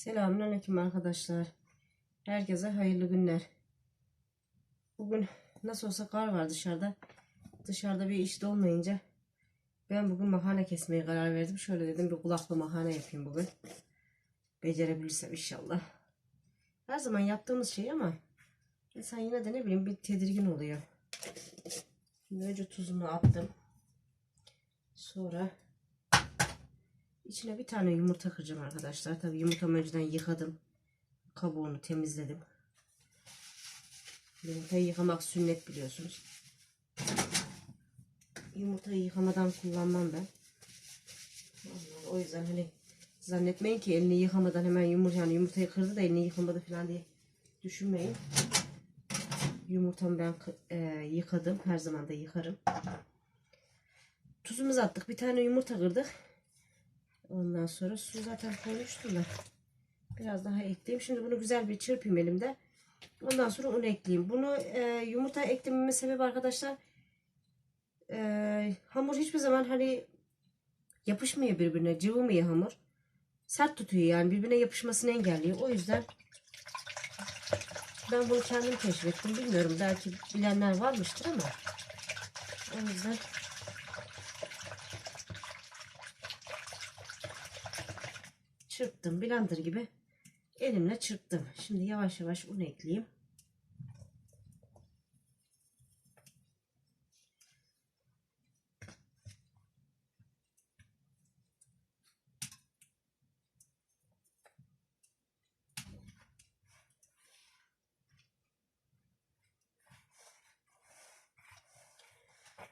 Selamünaleyküm arkadaşlar. Herkese hayırlı günler. Bugün nasıl olsa kar var dışarıda. Dışarıda bir iş de olmayınca ben bugün makarna kesmeye karar verdim. Şöyle dedim bir kulaklı makarna yapayım bugün. Becerebilirsem inşallah. Her zaman yaptığımız şey ama insan yine de ne bileyim bir tedirgin oluyor. Şimdi önce tuzunu attım. Sonra İçine bir tane yumurta kıracağım arkadaşlar. Tabi yumurtamı önceden yıkadım. Kabuğunu temizledim. Yumurtayı yıkamak sünnet biliyorsunuz. Yumurtayı yıkamadan kullanmam ben. O yüzden hani zannetmeyin ki elini yıkamadan hemen yumurta yani yumurtayı kırdı da elini yıkamadı falan diye düşünmeyin. Yumurtamı ben e, yıkadım. Her zaman da yıkarım. Tuzumuzu attık. Bir tane yumurta kırdık. Ondan sonra su zaten koymuştum da. Biraz daha ekleyeyim. Şimdi bunu güzel bir çırpayım elimde. Ondan sonra un ekleyeyim. Bunu e, yumurta eklememin sebebi arkadaşlar e, hamur hiçbir zaman hani yapışmıyor birbirine. Cıvımıyor hamur. Sert tutuyor yani birbirine yapışmasını engelliyor. O yüzden ben bunu kendim keşfettim. Bilmiyorum belki bilenler varmıştır ama o yüzden çırptım blender gibi elimle çırptım. Şimdi yavaş yavaş un ekleyeyim.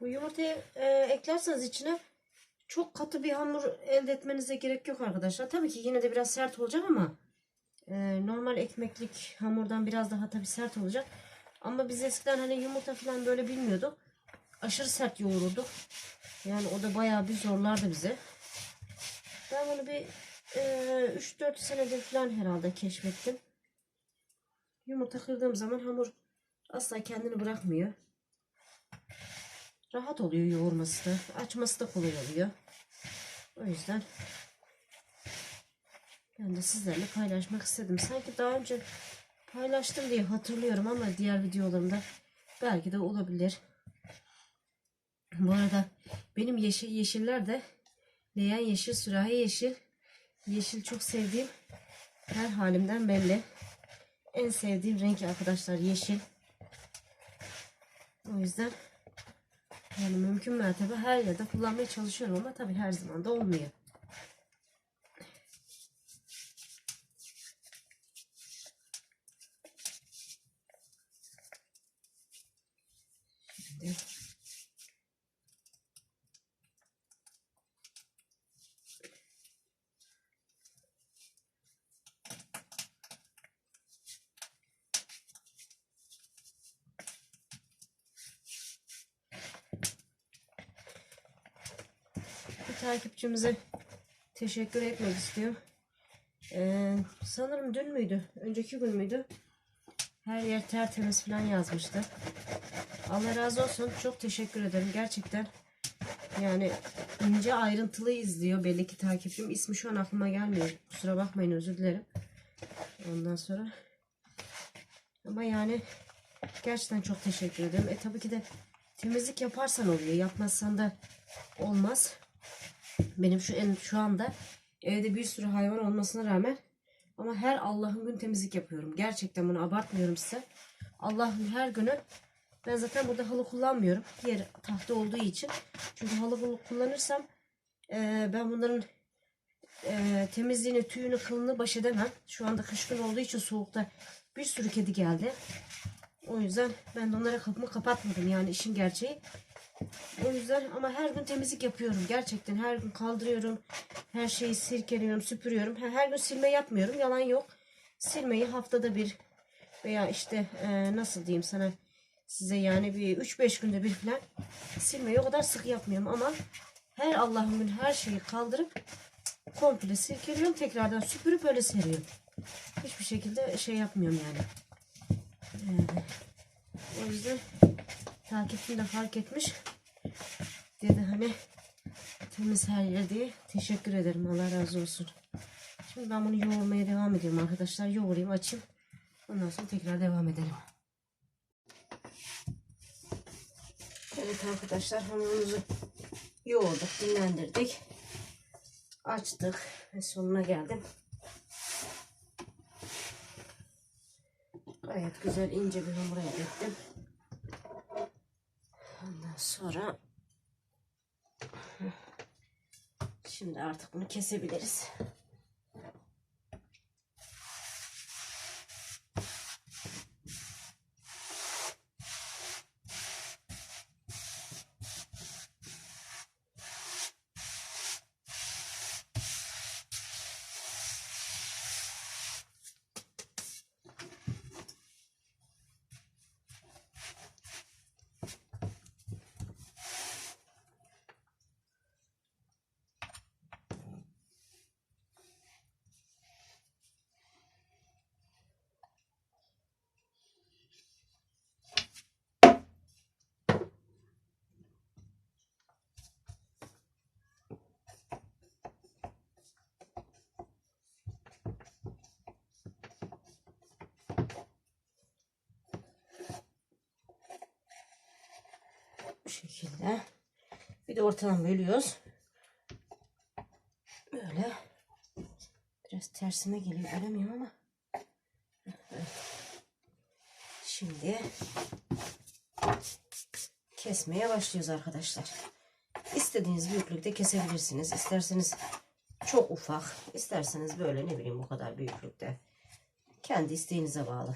Bu yumurtayı e, eklerseniz içine çok katı bir hamur elde etmenize gerek yok arkadaşlar. Tabii ki yine de biraz sert olacak ama e, normal ekmeklik hamurdan biraz daha tabii sert olacak. Ama biz eskiden hani yumurta falan böyle bilmiyorduk. Aşırı sert yoğururduk. Yani o da bayağı bir zorlardı bizi. Ben bunu bir e, 3-4 senedir falan herhalde keşfettim. Yumurta kırdığım zaman hamur asla kendini bırakmıyor. Rahat oluyor yoğurması da. Açması da kolay oluyor. O yüzden ben de sizlerle paylaşmak istedim. Sanki daha önce paylaştım diye hatırlıyorum ama diğer videolarımda belki de olabilir. Bu arada benim yeşil yeşiller de leğen yeşil, sürahi yeşil. Yeşil çok sevdiğim her halimden belli. En sevdiğim renk arkadaşlar yeşil. O yüzden yani mümkün mertebe her yerde kullanmaya çalışıyorum ama tabii her zaman da olmuyor. Şimdi takipçimize teşekkür etmek istiyorum. Ee, sanırım dün müydü? Önceki gün müydü? Her yer tertemiz falan yazmıştı. Allah razı olsun. Çok teşekkür ederim. Gerçekten yani ince ayrıntılı izliyor belli ki takipçim. İsmi şu an aklıma gelmiyor. Kusura bakmayın özür dilerim. Ondan sonra ama yani gerçekten çok teşekkür ederim. E tabii ki de temizlik yaparsan oluyor. Yapmazsan da olmaz. Benim şu en şu anda evde bir sürü hayvan olmasına rağmen ama her Allah'ın gün temizlik yapıyorum. Gerçekten bunu abartmıyorum size. Allah'ın her günü ben zaten burada halı kullanmıyorum. Diğer tahta olduğu için. Çünkü halı kullanırsam e, ben bunların e, temizliğini, tüyünü, kılını baş edemem. Şu anda kış gün olduğu için soğukta bir sürü kedi geldi. O yüzden ben de onlara kapımı kapatmadım yani işin gerçeği. O yüzden ama her gün temizlik yapıyorum. Gerçekten her gün kaldırıyorum. Her şeyi sirkeliyorum, süpürüyorum. Her gün silme yapmıyorum. Yalan yok. Silmeyi haftada bir veya işte e, nasıl diyeyim sana size yani bir 3-5 günde bir falan silmeyi o kadar sık yapmıyorum ama her Allah'ın gün her şeyi kaldırıp komple sirkeliyorum. Tekrardan süpürüp öyle seriyorum. Hiçbir şekilde şey yapmıyorum yani. Ee, o yüzden takipçim de fark etmiş. Dedi hani temiz her yer. Teşekkür ederim. Allah razı olsun. Şimdi ben bunu yoğurmaya devam ediyorum arkadaşlar. Yoğurayım açayım. Ondan sonra tekrar devam edelim. Evet arkadaşlar hamurumuzu yoğurduk, dinlendirdik. Açtık ve sonuna geldim. Gayet güzel ince bir hamur elde ettim. Sonra şimdi artık bunu kesebiliriz. Şekilde. Bir de ortadan bölüyoruz. Böyle. Biraz tersime geliyor. Bölemiyorum ama. Şimdi kesmeye başlıyoruz arkadaşlar. İstediğiniz büyüklükte kesebilirsiniz. İsterseniz çok ufak, isterseniz böyle ne bileyim bu kadar büyüklükte. Kendi isteğinize bağlı.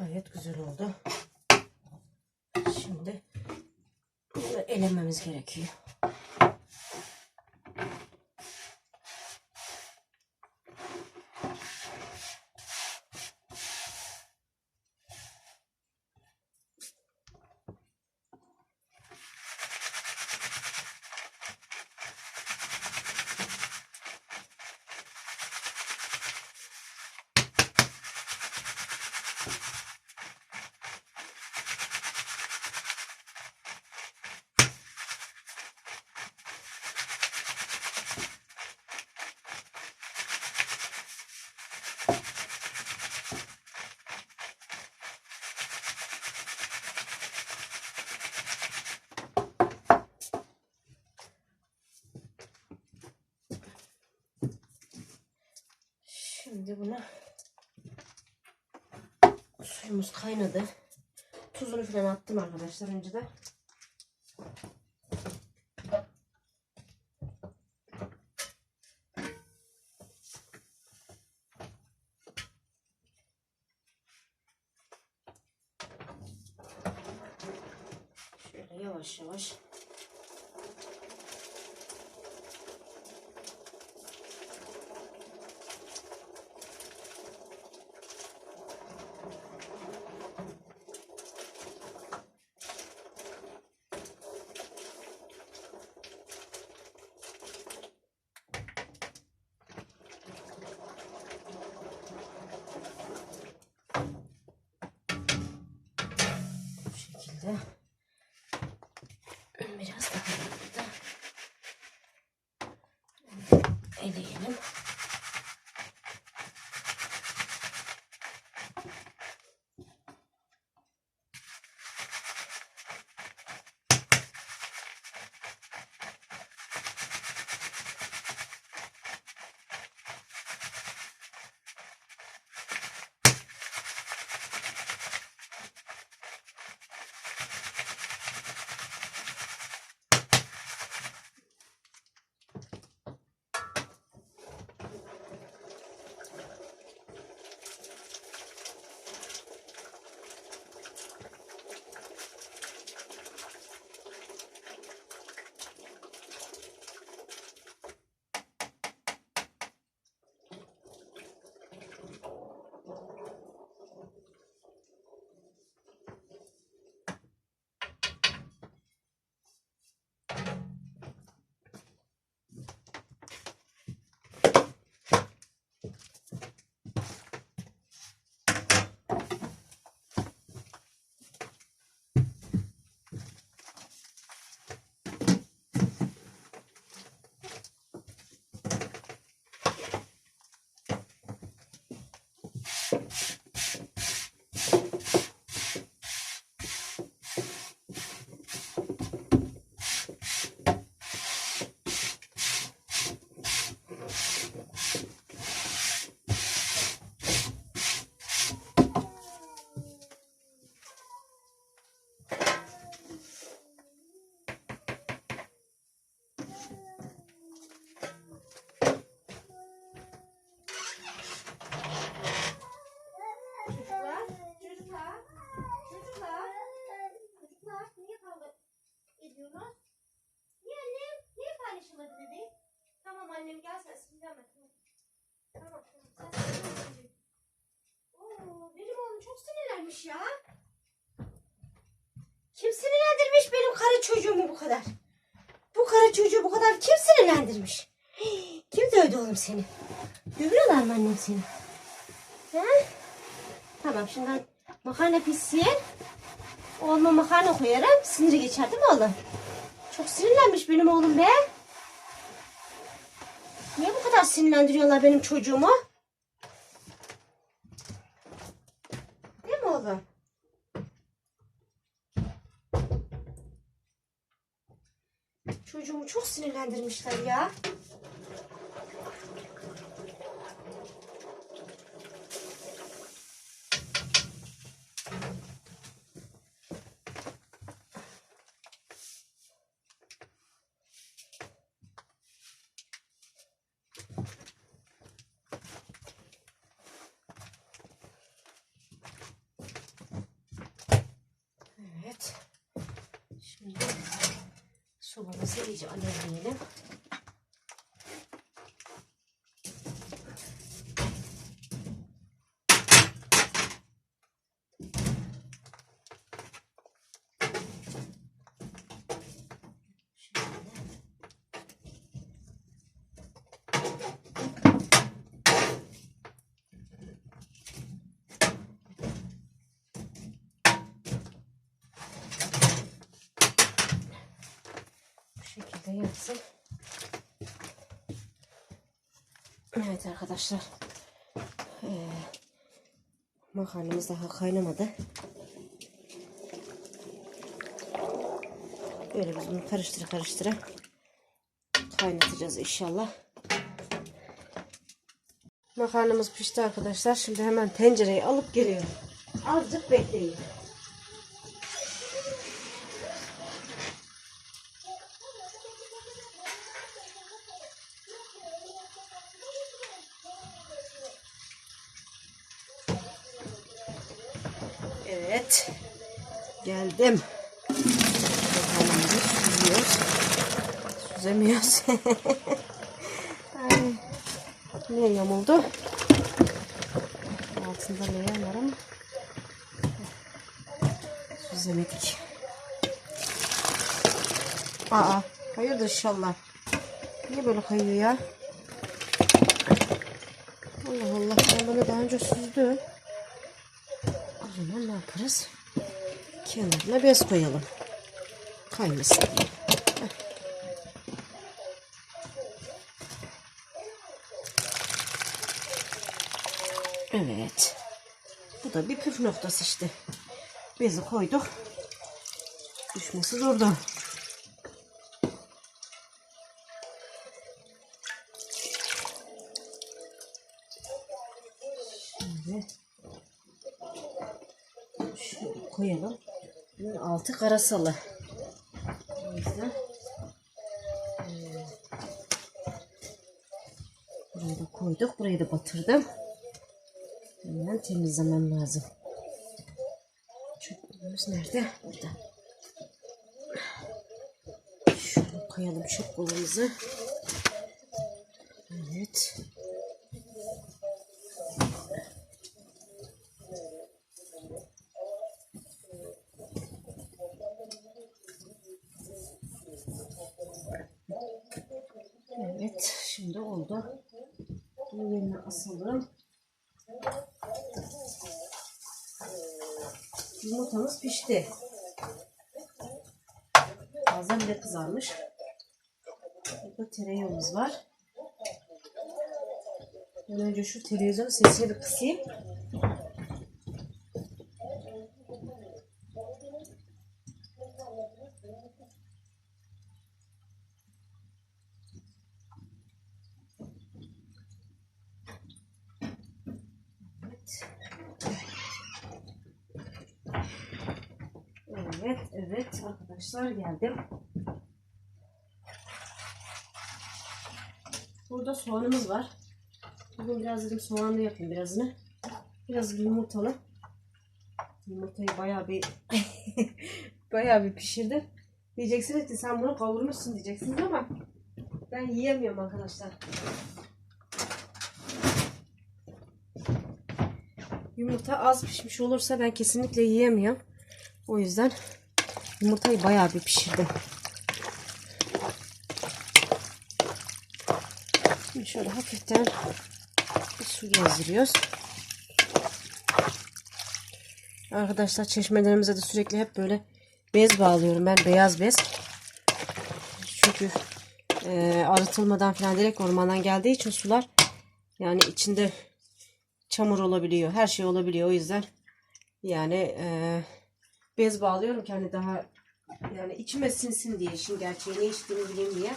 Gayet güzel oldu. Şimdi bunu elememiz gerekiyor. Şimdi buna suyumuz kaynadı. Tuzunu falan attım arkadaşlar önceden. Şöyle Şöyle. Annem gel sen sinirlenme. Tamam. Sen. Oo, benim oğlum çok sinirlenmiş ya. Kim sinirlendirmiş benim karı çocuğumu bu kadar? Bu karı çocuğu bu kadar kim sinirlendirmiş? Kim dövdü oğlum seni? Dövüyorlar mı annem seni? He? Tamam şimdi ben makarna pişsin. Oğluma makarna koyarım. Siniri geçer değil mi oğlum? Çok sinirlenmiş benim oğlum be. Kadar sinirlendiriyorlar benim çocuğumu? Değil mi oğlum? Çocuğumu çok sinirlendirmişler ya. Evet. Şimdi sobamızı iyice alevleyelim. Şöyle. Şekilde yapsın. Evet arkadaşlar. Ee, makarnamız daha kaynamadı. Böyle biz bunu karıştıra karıştıra kaynatacağız inşallah. Makarnamız pişti arkadaşlar. Şimdi hemen tencereyi alıp geliyorum. Azıcık bekleyin. Evet. Geldim. Makarnamızı süzüyoruz. Süzemiyoruz. Ay, niye yamuldu? Altında leğen var ama süzemedik. Aa, hayırdır inşallah. Niye böyle kayıyor ya? Allah Allah, ben bunu daha önce süzdüm. Zaman ne yaparız? Kenarına bez koyalım. Kaymasın diye. Evet. Bu da bir püf noktası işte. Bezi koyduk. Düşmesi durdu. Şimdi şöyle koyalım. Altı karasalı. O eee, burayı da koyduk. Burayı da batırdım. Hemen temizlemem lazım. Çöplerimiz nerede? Burada. Şöyle koyalım çöp. Evet. Evet, şimdi oldu. Bunu yerine asalım. Yumurtamız pişti. Bazen bile kızarmış. Burada tereyağımız var. Ben önce şu televizyonun sesini bir kısayım. Evet. Evet, evet arkadaşlar geldim. Burada soğanımız var. Bugün biraz dedim soğanlı yapayım birazını. Biraz yumurtalı. Yumurtayı bayağı bir bayağı bir pişirdim. Diyeceksiniz ki sen bunu kavurmuşsun diyeceksiniz ama ben yiyemiyorum arkadaşlar. Yumurta az pişmiş olursa ben kesinlikle yiyemiyorum. O yüzden yumurtayı bayağı bir pişirdim. Şimdi şöyle hafiften bir su gezdiriyoruz. Arkadaşlar çeşmelerimize de sürekli hep böyle bez bağlıyorum. Ben beyaz bez. Çünkü e, arıtılmadan falan direkt ormandan geldiği için sular yani içinde çamur olabiliyor. Her şey olabiliyor. O yüzden yani e, bez bağlıyorum ki hani daha yani içime sinsin diye işin gerçeği ne içtiğimi bileyim diye.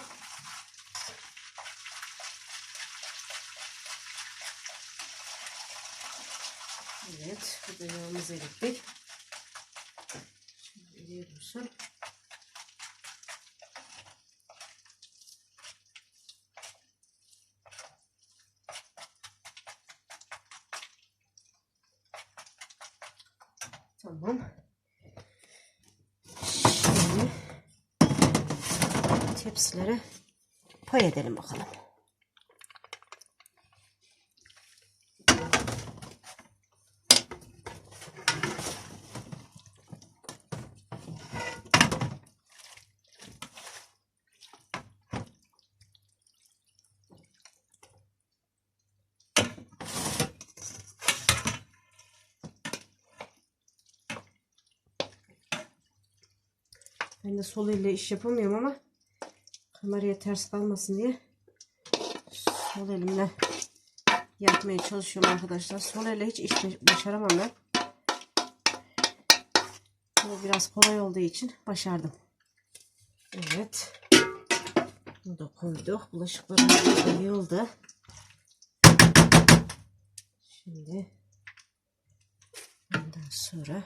Evet, bu da yağımızı erittik. Şimdi ileriye dursun. Tamam. Şimdi tepsilere pay edelim bakalım. Ben de sol elle iş yapamıyorum ama kameraya ters kalmasın diye sol elimle yapmaya çalışıyorum arkadaşlar. Sol elle hiç iş başaramam ben. Bu biraz kolay olduğu için başardım. Evet. Bunu da koyduk. Bulaşıklarımız yığıldı. Şimdi ondan sonra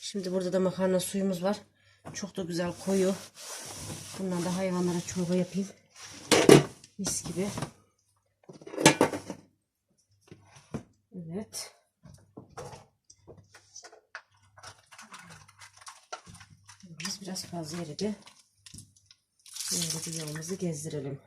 şimdi burada da makarna suyumuz var. Çok da güzel koyu. Bundan da hayvanlara çorba yapayım. Mis gibi. Evet. Yağımız biraz fazla eridi. Bir yağımızı gezdirelim.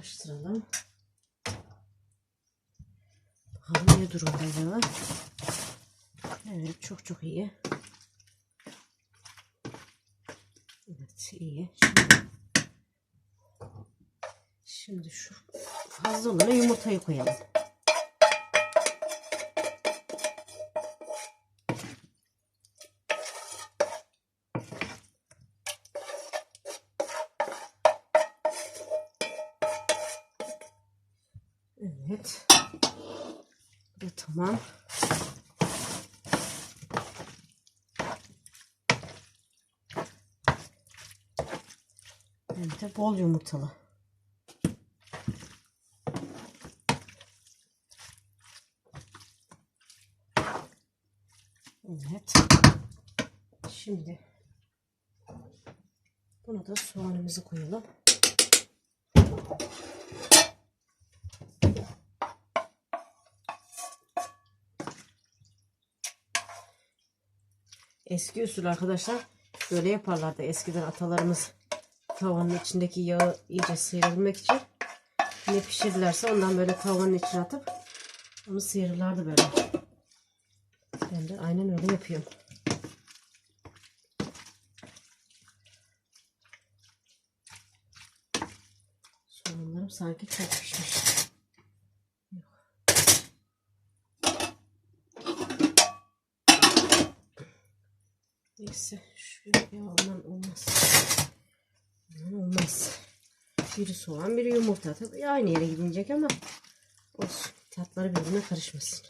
karıştıralım. Bakalım ne durumda acaba? Evet çok çok iyi. Evet iyi. Şimdi, şimdi şu fazla olana yumurtayı koyalım. Hem de bol yumurtalı. Evet. Şimdi buna da soğanımızı koyalım. Eski usul arkadaşlar böyle yaparlardı. Eskiden atalarımız tavanın içindeki yağı iyice sıyırabilmek için ne pişirirlerse ondan böyle tavanın içine atıp onu sıyırırlardı böyle. Ben de aynen öyle yapıyorum. Soğanlarım sanki çok pişmiş. Neyse şöyle ya aman olmaz. Olmaz. Biri soğan biri yumurta. Tabii aynı yere gidecek ama olsun. Tatları birbirine karışmasın.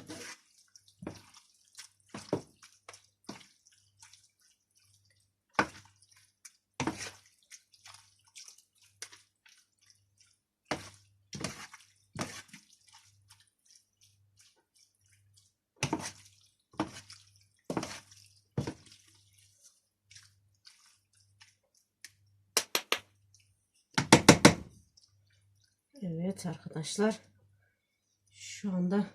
Evet arkadaşlar. Şu anda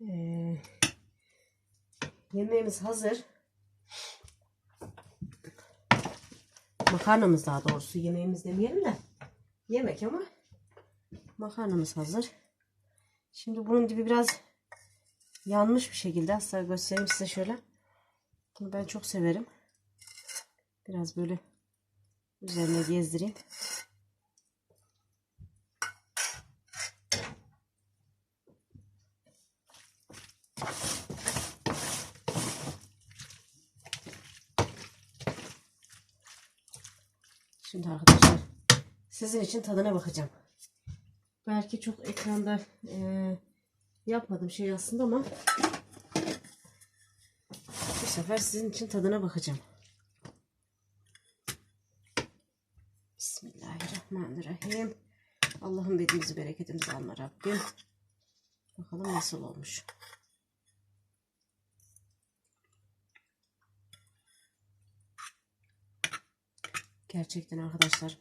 eee, yemeğimiz hazır. Makarnamız daha doğrusu yemeğimiz demeyelim de yemek ama makarnamız hazır. Şimdi bunun dibi biraz yanmış bir şekilde. Hatta göstereyim size şöyle. Ben çok severim. Biraz böyle üzerine gezdireyim. Şimdi arkadaşlar sizin için tadına bakacağım. Belki çok ekranda eee yapmadığım şey aslında ama bu sefer sizin için tadına bakacağım. Bismillahirrahmanirrahim. Allah'ın bedimizi bereketimizi alma Rabbim. Bakalım nasıl olmuş. Gerçekten arkadaşlar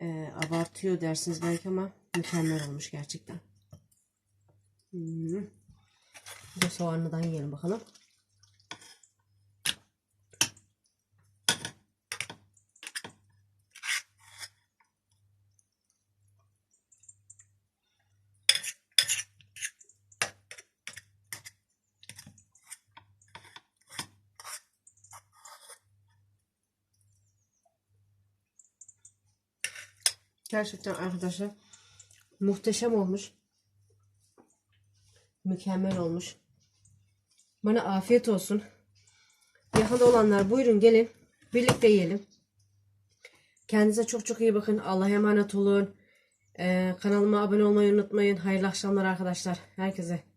e, abartıyor dersiniz belki ama mükemmel olmuş gerçekten. Hmm. Bir de soğanlıdan yiyelim bakalım. Gerçekten arkadaşlar muhteşem olmuş. Mükemmel olmuş. Bana afiyet olsun. Yakında olanlar buyurun gelin. Birlikte yiyelim. Kendinize çok çok iyi bakın. Allah'a emanet olun. Ee, kanalıma abone olmayı unutmayın. Hayırlı akşamlar arkadaşlar. Herkese.